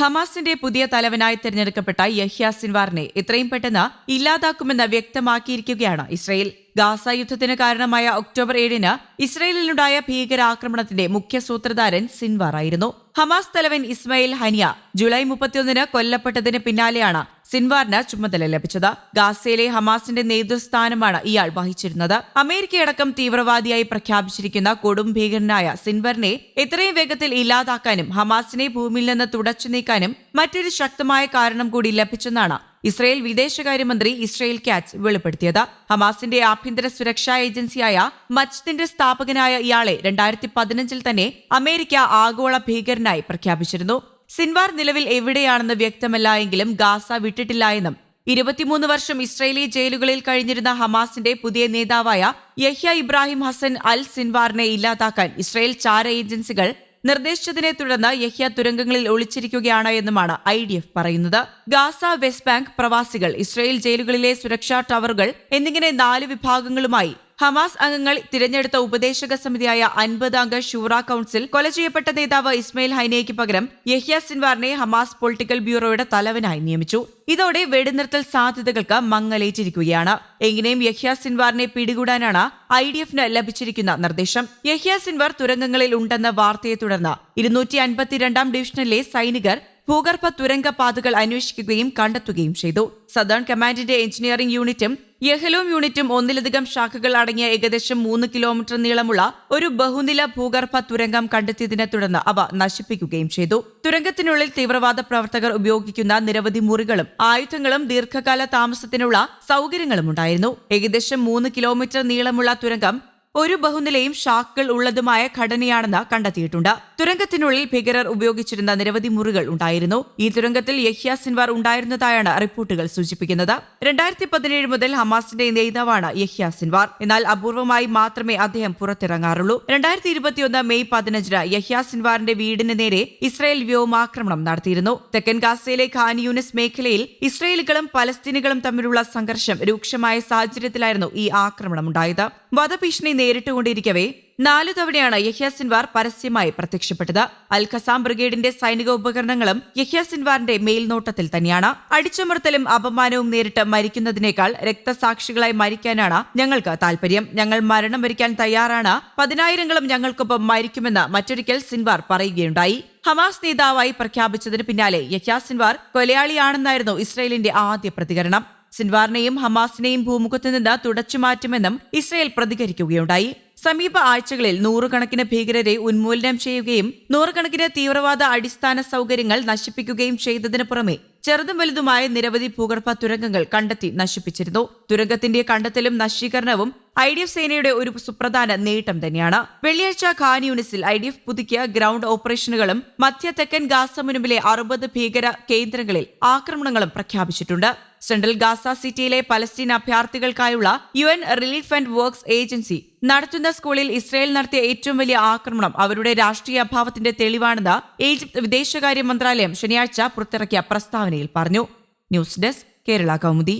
ഹമാസിന്റെ പുതിയ തലവനായി തിരഞ്ഞെടുക്കപ്പെട്ട യഹ്യ സിൻവാറിനെ എത്രയും പെട്ടെന്ന് ഇല്ലാതാക്കുമെന്ന് വ്യക്തമാക്കിയിരിക്കുകയാണ് ഇസ്രയേൽ. ഗാസ യുദ്ധത്തിന് കാരണമായ ഒക്ടോബർ ഏഴിന് ഇസ്രയേലിലുണ്ടായ ഭീകരാക്രമണത്തിന്റെ മുഖ്യ സൂത്രധാരൻ സിൻവാർ ആയിരുന്നു ഹമാസ് തലവൻ ഇസ്മയിൽ ഹനിയ ജൂലൈ മുപ്പത്തിയൊന്നിന് കൊല്ലപ്പെട്ടതിന് പിന്നാലെയാണ് സിൻവാറിന് ചുമതല ലഭിച്ചത്. ഗാസയിലെ ഹമാസിന്റെ നേതൃസ്ഥാനമാണ് ഇയാൾ വഹിച്ചിരുന്നത്. അമേരിക്കയടക്കം തീവ്രവാദിയായി പ്രഖ്യാപിച്ചിരിക്കുന്ന കൊടും ഭീകരനായ സിൻവറിനെ എത്രയും വേഗത്തിൽ ഇല്ലാതാക്കാനും ഹമാസിനെ ഭൂമിയിൽ നിന്ന് തുടച്ചു നീക്കാനും മറ്റൊരു ശക്തമായ കാരണം കൂടി ലഭിച്ചെന്നാണ് ഇസ്രയേൽ വിദേശകാര്യമന്ത്രി ഇസ്രയേൽ കാറ്റ്സ് വെളിപ്പെടുത്തിയത്. ഹമാസിന്റെ ആഭ്യന്തര സുരക്ഷാ ഏജൻസിയായ മജ്ദിന്റെ സ്ഥാപകനായ ഇയാളെ രണ്ടായിരത്തി പതിനഞ്ചിൽ തന്നെ അമേരിക്ക ആഗോള ഭീകരനായി പ്രഖ്യാപിച്ചിരുന്നു. സിൻവാർ നിലവിൽ എവിടെയാണെന്ന് വ്യക്തമല്ല എങ്കിലും ഗാസ വിട്ടിട്ടില്ല എന്നും ഇരുപത്തിമൂന്ന് വർഷം ഇസ്രയേലി ജയിലുകളിൽ കഴിഞ്ഞിരുന്ന ഹമാസിന്റെ പുതിയ നേതാവായ യഹ്യ ഇബ്രാഹിം ഹസൻ അൽ സിൻവാറിനെ ഇല്ലാതാക്കാൻ ഇസ്രയേൽ ചാര ഏജൻസികൾ നിർദ്ദേശിച്ചതിനെ തുടർന്ന് യഹ്യ തുരങ്കങ്ങളിൽ ഒളിച്ചിരിക്കുകയാണ് എന്നുമാണ് ഐ ഡി എഫ് പറയുന്നത്. ഗാസ വെസ്റ്റ് ബാങ്ക് പ്രവാസികൾ ഇസ്രയേൽ ജയിലുകളിലെ സുരക്ഷാ ടവറുകൾ എന്നിങ്ങനെ നാല് വിഭാഗങ്ങളുമായി ഹമാസ് അംഗങ്ങൾ തിരഞ്ഞെടുത്ത ഉപദേശക സമിതിയായ അൻപത് അംഗ ഷൂറ കൌൺസിൽ കൊല ചെയ്യപ്പെട്ട നേതാവ് ഇസ്മയിൽ ഹൈനയ്ക്ക് പകരം യഹ്യ സിൻവാറിനെ ഹമാസ് പൊളിറ്റിക്കൽ ബ്യൂറോയുടെ തലവനായി നിയമിച്ചു. ഇതോടെ വെടിനിർത്തൽ സാധ്യതകൾക്ക് മങ്ങലേറ്റിരിക്കുകയാണ്. എങ്ങനെയും യഹ്യ സിൻവാറിനെ പിടികൂടാനാണ് ഐ ഡി എഫിന് ലഭിച്ചിരിക്കുന്ന നിർദ്ദേശം. യഹ്യ സിൻവാർ തുരങ്കങ്ങളിൽ ഉണ്ടെന്ന വാർത്തയെ തുടർന്ന് ഇരുന്നൂറ്റി അൻപത്തിരണ്ടാം ഡിവിഷനിലെ സൈനികർ ഭൂഗർഭ തുരങ്ക പാതകൾ അന്വേഷിക്കുകയും കണ്ടെത്തുകയും ചെയ്തു. സദേൺ കമാൻഡിന്റെ എഞ്ചിനീയറിംഗ് യൂണിറ്റും യഹലോം യൂണിറ്റും ഒന്നിലധികം ശാഖകൾ അടങ്ങിയ ഏകദേശം മൂന്ന് കിലോമീറ്റർ നീളമുള്ള ഒരു ബഹുനില ഭൂഗർഭ തുരങ്കം കണ്ടെത്തിയതിനെ തുടർന്ന് അവ നശിപ്പിക്കുകയും ചെയ്തു. തുരങ്കത്തിനുള്ളിൽ തീവ്രവാദ പ്രവർത്തകർ ഉപയോഗിക്കുന്ന നിരവധി മുറികളും ആയുധങ്ങളും ദീർഘകാല താമസത്തിനുള്ള സൗകര്യങ്ങളും ഉണ്ടായിരുന്നു. ഏകദേശം മൂന്ന് കിലോമീറ്റർ നീളമുള്ള തുരങ്കം ഒരു ബഹുനിലയും ശാഖകൾ ഉള്ളതുമായ ഘടനയാണെന്ന് കണ്ടെത്തിയിട്ടുണ്ട്. തുരങ്കത്തിനുള്ളിൽ ഭീകരർ ഉപയോഗിച്ചിരുന്ന നിരവധി മുറികൾ ഉണ്ടായിരുന്നു. ഈ തുരങ്കത്തിൽ യഹ്യ സിൻവാർ ഉണ്ടായിരുന്നതായാണ് റിപ്പോർട്ടുകൾ സൂചിപ്പിക്കുന്നത്. രണ്ടായിരത്തി പതിനേഴ് മുതൽ ഹമാസിന്റെ നേതാവാണ് യഹ്യ സിൻവാർ. എന്നാൽ അപൂർവമായി മാത്രമേ അദ്ദേഹം പുറത്തിറങ്ങാറുള്ളൂ. രണ്ടായിരത്തി ഇരുപത്തിയൊന്ന് മെയ് പതിനഞ്ചിന് യഹ്യ സിൻവാറിന്റെ വീടിന് നേരെ ഇസ്രായേൽ വ്യോമാക്രമണം നടത്തിയിരുന്നു. തെക്കൻ ഗാസയിലെ ഖാൻ യൂനിസ് മേഖലയിൽ ഇസ്രായേലുകളും പലസ്തീനുകളും തമ്മിലുള്ള സംഘർഷം രൂക്ഷമായ സാഹചര്യത്തിലായിരുന്നു ഈ ആക്രമണം ഉണ്ടായത്. വധഭീഷണി നേരിട്ടുകൊണ്ടിരിക്കവേ നാലു തവണയാണ് യഹ്യ സിൻവാർ പരസ്യമായി പ്രത്യക്ഷപ്പെട്ടത്. അൽ ഖസാം ബ്രിഗേഡിന്റെ സൈനിക ഉപകരണങ്ങളും യഹ്യ സിൻവാറിന്റെ മേൽനോട്ടത്തിൽ തന്നെയാണ്. അടിച്ചമർത്തലും അപമാനവും നേരിട്ട് മരിക്കുന്നതിനേക്കാൾ രക്തസാക്ഷികളായി മരിക്കാനാണ് ഞങ്ങൾക്ക് താൽപര്യം. ഞങ്ങൾ മരണം വരിക്കാൻ തയ്യാറാണ്. പതിനായിരങ്ങളും ഞങ്ങൾക്കൊപ്പം മരിക്കുമെന്ന് മറ്റൊരിക്കൽ സിൻവാർ പറയുകയുണ്ടായി. ഹമാസ് നേതാവായി പ്രഖ്യാപിച്ചതിന് പിന്നാലെ യഹ്യ സിൻവാർ കൊലയാളിയാണെന്നായിരുന്നു ഇസ്രയേലിന്റെ ആദ്യ പ്രതികരണം. സിൻവാറിനെയും ഹമാസിനെയും ഭൂമുഖത്ത് നിന്ന് തുടച്ചുമാറ്റുമെന്നും ഇസ്രയേൽ പ്രതികരിക്കുകയുണ്ടായി. സമീപ ആഴ്ചകളിൽ നൂറുകണക്കിന് ഭീകരരെ ഉന്മൂലനം ചെയ്യുകയും നൂറുകണക്കിന് തീവ്രവാദ അടിസ്ഥാന സൗകര്യങ്ങൾ നശിപ്പിക്കുകയും ചെയ്തതിനു പുറമെ ചെറുതും വലുതുമായ നിരവധി ഭൂഗർഭ തുരങ്കങ്ങൾ കണ്ടെത്തി നശിപ്പിച്ചിരുന്നു. തുരങ്കത്തിന്റെ കണ്ടെത്തലും നശീകരണവും ഐ ഡി എഫ് സേനയുടെ ഒരു സുപ്രധാന നേട്ടം തന്നെയാണ്. വെള്ളിയാഴ്ച ഖാൻ യൂണിസിൽ ഐ ഡി എഫ് പുതുക്കിയ ഗ്രൗണ്ട് ഓപ്പറേഷനുകളും മധ്യ തെക്കൻ ഗാസ മുനുമ്പിലെ അറുപത് ഭീകര കേന്ദ്രങ്ങളിൽ ആക്രമണങ്ങളും പ്രഖ്യാപിച്ചിട്ടുണ്ട്. സെൻട്രൽ ഗാസ സിറ്റിയിലെ Palestine അഭയാർത്ഥികൾക്കായുള്ള U N relief and works agency നടത്തുന്ന സ്കൂളിൽ ഇസ്രായേൽ നടത്തിയ ഏറ്റവും വലിയ ആക്രമണം അവരുടെ രാഷ്ട്രീയ അഭാവത്തിന്റെ തെളിവാണെന്ന് ഈജിപ്ത് വിദേശകാര്യ മന്ത്രാലയം ശനിയാഴ്ച പുറത്തിറക്കിയ പ്രസ്താവനയിൽ പറഞ്ഞു. News desk Kerala Kaumudi.